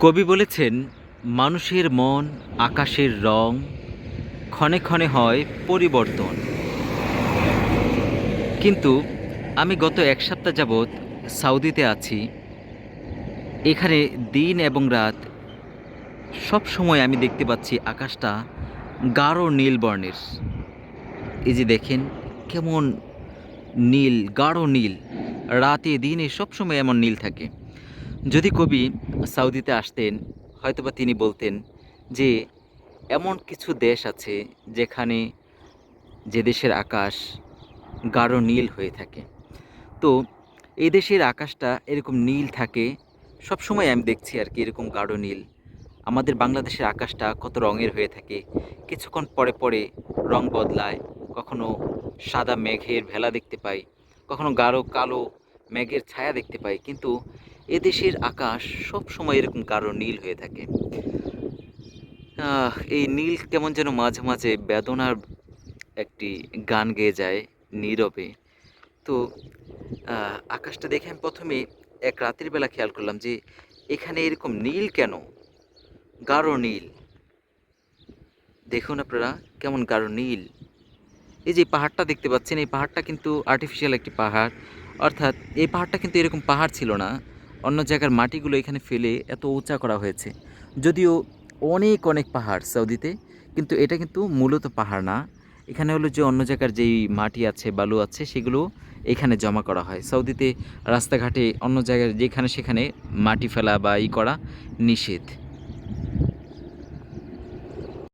কবি বলেছেন, মানুষের মন আকাশের রং, ক্ষণে ক্ষণে হয় পরিবর্তন। কিন্তু আমি গত এক সপ্তাহ যাবৎ সাউদিতে আছি। এখানে দিন এবং রাত সব সময় আমি দেখতে পাচ্ছি আকাশটা গাঢ় নীল বর্ণের। এই যে দেখেন, কেমন নীল, গাঢ় নীল। রাতে দিনে সবসময় এমন নীল থাকে। যদি কবি সাউদিতে আসতেন, হয়তোবা তিনি বলতেন যে, এমন কিছু দেশ আছে যেখানে যে দেশের আকাশ গাঢ় নীল হয়ে থাকে। তো এই দেশের আকাশটা এরকম নীল থাকে সব সময় আমি দেখছি আর কি এরকম গাঢ় নীল। আমাদের বাংলাদেশের আকাশটা কত রঙের হয়ে থাকে। কিছুক্ষণ পরে পরে রং বদলায়, কখনো সাদা মেঘের ভেলা দেখতে পাই, কখনো গাঢ় কালো মেঘের ছায়া দেখতে পাই। কিন্তু এদেশের আকাশ সব সময় এরকম গাঢ় নীল হয়ে থাকে। এই নীল কেমন যেন মাঝে মাঝে বেদনার একটি গান গেয়ে যায় নীরবে। তো আকাশটা দেখে আমি প্রথমে এক রাতের বেলা খেয়াল করলাম যে এখানে এরকম নীল কেন? গাঢ় নীল। দেখুন আপনারা, কেমন গাঢ় নীল। এই যে পাহাড়টা দেখতে পাচ্ছেন, এই পাহাড়টা কিন্তু আর্টিফিশিয়াল একটি পাহাড়। অর্থাৎ এই পাহাড়টা কিন্তু এরকম পাহাড় ছিল না। অন্য জায়গার মাটিগুলো এখানে ফেলে এত উঁচা করা হয়েছে। যদিও অনেক অনেক পাহাড় সৌদিতে, কিন্তু এটা কিন্তু মূলত পাহাড় না। এখানে হলো যে অন্য জায়গার যেই মাটি আছে, বালু আছে, সেগুলো এখানে জমা করা হয়। সৌদিতে রাস্তাঘাটে অন্য জায়গায় যেখানে সেখানে মাটি ফেলা বা ই করা নিষেধ।